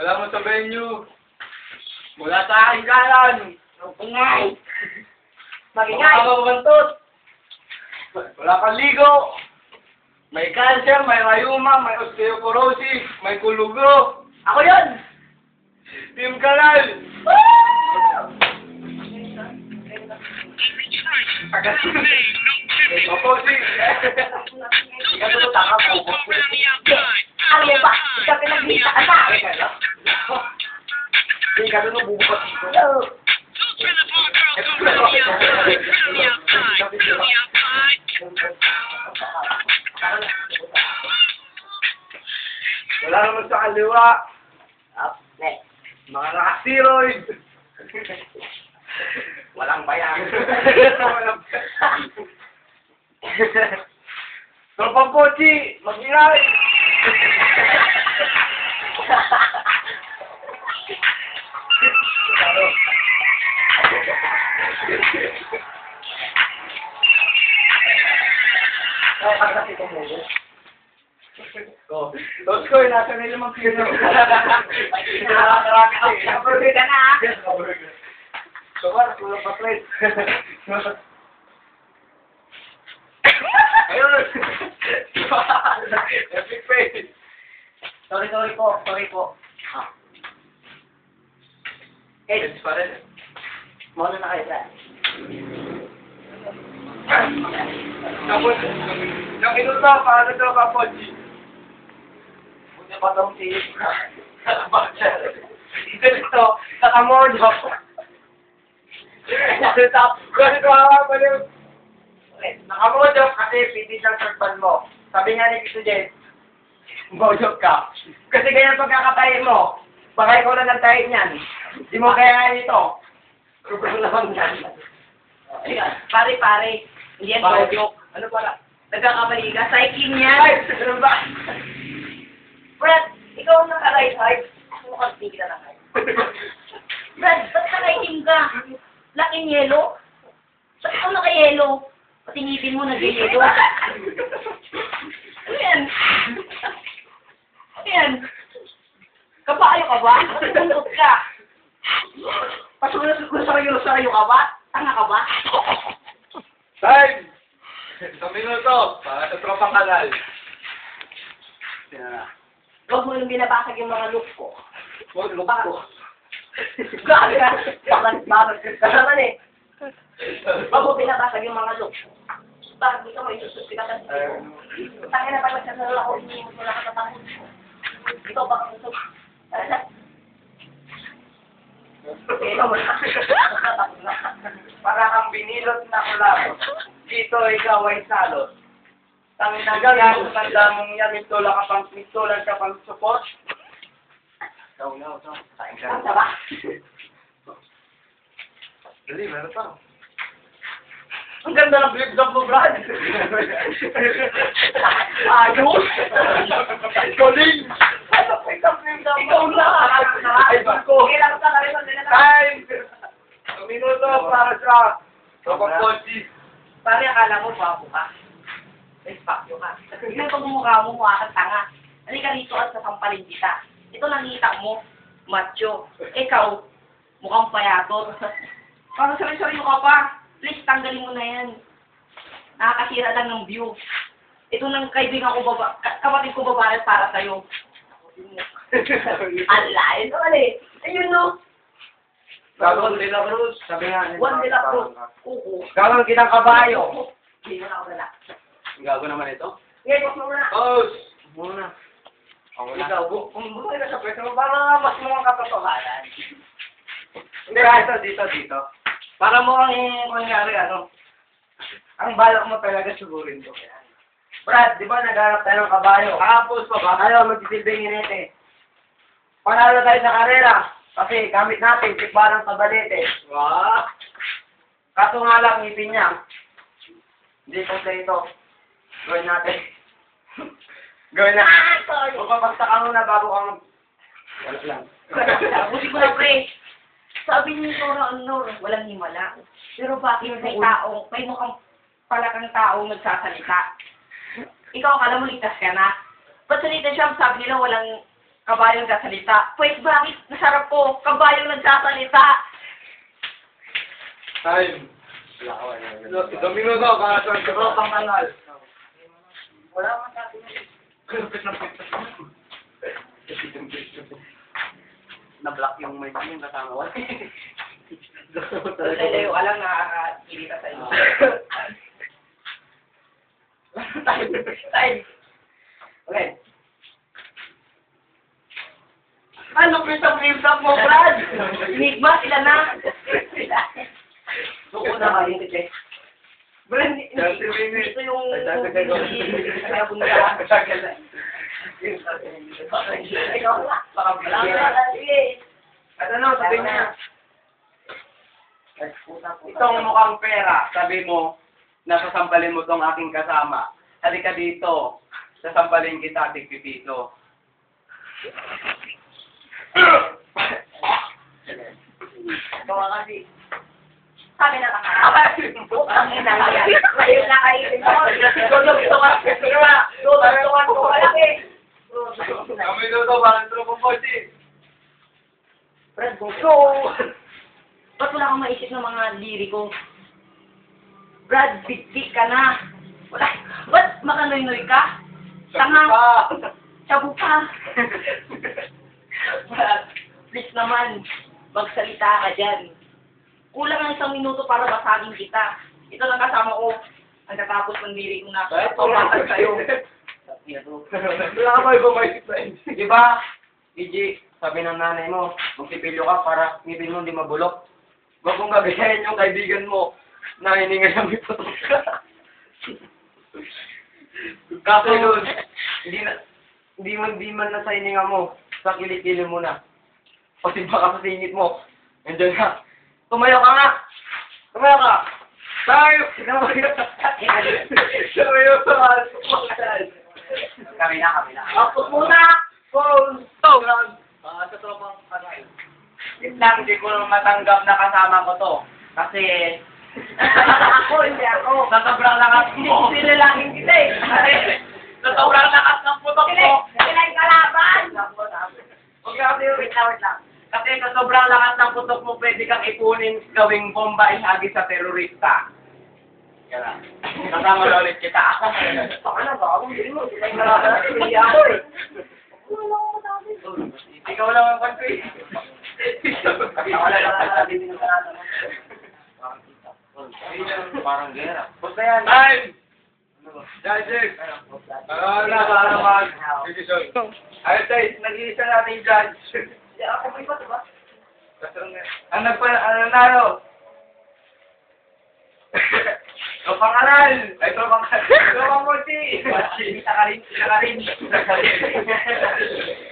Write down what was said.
Salamat sa venue. Mula sa aking kalan. Ingay! Wala Magingay! kang mabantot. Wala kang ligo. May cancer, may rayuma, may osteoporosis, may kulugo. Ako yun! Team Kanal. Oposi. Ikaw to taka po. Mo ba? Ikaw pinagbita ka na! Hindi ka doon bubukas dito. Wala naman sa kaliwa. Up, next. Mga naka-steroid. Walang bayan. Walang bayan. Tropang pochi, mag-ingay. Oh, Dos ko, nasa nila mga pino. Nakakarami ako. Nakaburger ka na. So, para kulang pa plate. Ayun! Epic face! Sorry, sorry po. Sorry po. Ah. Okay, Yes, pa rin. muna na kayo, Brad. Tapos, yung inuto, paano ito ka, Pochi? Buti pa itong si... Dito ito, nakamordo. Tapos, kasi kawawa pa rin. Nakamordo kasi piti ng sarpan mo. Sabi nga ni Tito Jen, Bojok ka. Kasi ganyan pagkakatayin mo. Baka ikaw lang ang tayo niyan. Di mo kaya ito. Sobrang naman yan. Ayan, Pare-pare. Hindi yan Bakit? joke. Ano pala? Nagkakamali ka. Cycling Ay! yan. Ano ba? Brad, ikaw ang naka-right side. Ano ka tigil na lang Brad, ba't naka-itim ka? Laking yelo? Ba't ikaw naka-yelo? Pati ngipin mo nag-yelo. Ano yan? Ano yan? Kabayo ka ba? Buntot ka. Pasulo-sulo-sayo-sayo ka ba? Tanga ka ba? Time! Isang minuto para sa tropang kanal. Na. Huwag mo yung binabasag yung mga look ko. Huwag lupa ko. Ka. Bakit, bakit? Kasi naman eh. Huwag mo binabasag yung mga look. Bakit di ka mo isusot ka kasi Tangin na pag nagsasalala ko, hindi mo wala ka sa tangin. Ikaw ba na. Para kang binilot na kulabo. Dito ikaw ay salot. Tangin na yan, sa tanda mong yan, mitola ka pang, mitolan ka pang support. Ikaw na, ikaw. Kain ka. Dali, meron pa. Ang ganda ng flip flop mo, Brad. Ayos! Galing! Ikaw na! Ka rin sa Time! Minuto para sa Tropang Ponzi. Pare, akala mo bago ka. Espakyo ka. Yung pag mukha mo, mukha kang tanga. Halika rito at sasampalin kita. Ito nakita mo, macho. Ikaw, mukhang payatot. Parang sarili-sarili ka pa. Please, tanggalin mo na yan. Nakakasira lang ng view. Ito nang kaibigan ko baba, ka- kapatid ko babae para sa'yo. Ala, ito ali. Ayun no. Gagawin de la Cruz. Sabi nga. One nila pro. Kuko. Gagawin kitang kabayo. Hindi mo na ako dala. Gago naman ito? Ngayon, mo muna. Os! Muna. Ako na. Ikaw, kung bumuli ka sa pwesto mo, para mas ang katotohanan. Hindi, dito, dito, dito. Para mo ang, mangyari, ano, ang balak mo talaga sigurin ko. Brad, di ba naghanap tayo ng kabayo? Nakapos pa ba? Ayaw, magsisilbing inete. Panalo tayo sa karera. Kasi gamit natin, tikba ng tabalete. Wow! Kaso nga lang, ngipin niya. Hindi kompleto. Gawin natin. Gawin na. Ah. Magpapasta ka muna bago ka mag... Wala lang. Busi ko na pre. Sabi ni Nora Honor, walang himala. Pero bakit may taong, may mukhang pala kang taong nagsasalita? Ikaw, akala mo ligtas ka na? Ba't salita siya, sabi nila walang kabayong nagsasalita. Pues bakit nasarap ko? Kabayong nagsasalita. Time. Isang minuto para sa tropang kanal. Wala man sa atin. Na-block yung mic yung kasama ko. Layo ka lang nakakakilita sa inyo. time. Time. Okay. Ano pinsa-pinsa mo, Brad? Enigma, sila na. Sila. Suko na kayo, tite. Brad, hindi Thirty minutes. ito yung... Ay, dati kayo. Kaya punta. Ikaw na. Baka pala. Sige. At ano, sabi niya, itong mukhang pera, sabi mo, nasasampalin mo tong aking kasama. Halika dito, sasampalin kita, tigpipito. Kasi. Sabi na kaka. Ang ina kaya. Ngayon na kayo. Tutugtungan ko malaki. Isang minuto para sa tropang kotse. Brad, go. Ba't wala kang maisip ng mga liriko? Brad, bit-bit ka na. Wala. Ba't makanoy-noy ka? Tanga. Sabu pa. Brad, please naman. Magsalita ka dyan. Kulang ang isang minuto para basagin kita. Ito lang kasama ko. Ang katapos ng diri ko na Kahit pawatan sa'yo. Wala ka ba ibang maisip sa? Di ba, EJ, sabi ng nanay mo, magsipilyo ka para ngipin mo hindi mabulok. Huwag mong gagayahin yung kaibigan mo na hininga ng ito. Kaso yun, hindi na, hindi man, hindi man na sa hininga mo, sa kilikili mo na. Kasi baka sa singit mo, nandiyan ka. Tumayo ka nga! Tumayo ka! Tayo! Tumayo ka! Kami na, kami na. Ako muna! Phone! Phone! Ah, sa tropang kanal. Yun lang, hindi ko matanggap na kasama ko to. Kasi, ako, hindi ako. sa sobrang lakas mo. Sinilangin kita eh. sa sobrang lakas ng putok mo. sila yung kalaban. Huwag ka kasi Wait lang, wait lang. Kasi sa sobrang lakas ng putok mo, pwede kang ipunin gawing bomba ihagi sa terorista. Yan lang. Kasama na ulit kita. Baka na ba? Ako hindi mo. Yung. Hindi ako eh. Ikaw lang ang country. Wala lang yung kalaban Parang gera. Basta yan. Time! Judges! Para na, para mag... Decision. Ayun tayo, nag-iisa natin judge. Hindi ako may ba, diba? Ang nagpa, ano nalo? Kapangaral! Ay, kapangaral! Kapangaral! Kapangaral! Kita ka rin, kita ka rin.